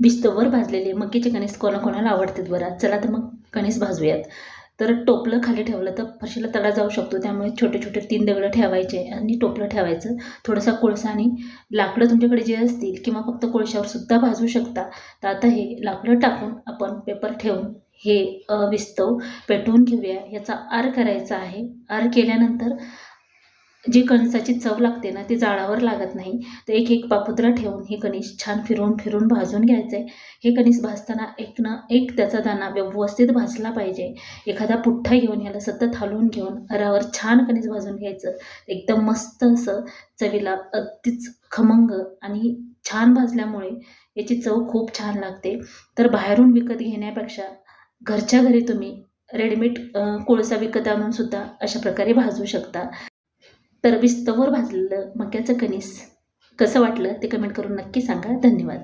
बिस्तवर भाजलेले. मक्कीचे कणीस कोणाकोणाला आवडतात बरं? चला तर मग कणीस भाजूयात. तर टोपलं खाली ठेवलं तर फरशीला तडा जाऊ शकतो. त्यामुळे छोटे छोटे तीन दगडं ठेवायचे आणि टोपलं ठेवायचं. थोडासा कोळसा आणि लाकडं तुमच्याकडे जे असतील किंवा फक्त कोळशावर सुद्धा भाजू शकता. तर आता हे लाकडं टाकून आपण पेपर ठेवून हे विस्तव पेटवून घेऊया. याचा आर करायचा आहे. आर केल्यानंतर जी कणसाची चव लागते ना ती जाळावर लागत नाही. तर एक एक पापुद्रा ठेवून हे कणीस छान फिरून फिरून भाजून घ्यायचं आहे हे कणीस भाजताना एक ना एक त्याचा दाणा व्यवस्थित भाजला पाहिजे. एखादा पुठ्ठा घेऊन ह्याला सतत हलवून घेऊन अरावर छान कणीस भाजून घ्यायचं. एकदम मस्त असं चवीला अगदीच खमंग आणि छान भाजल्यामुळे याची चव खूप छान लागते. तर बाहेरून विकत घेण्यापेक्षा घरच्या घरी तुम्ही रेडीमेड कोळसा विकत आणून सुद्धा अशा प्रकारे भाजू शकता. तर विस्तवर भाजलेलं मक्याचं कणीस कसं वाटलं ते कमेंट करून नक्की सांगा. धन्यवाद.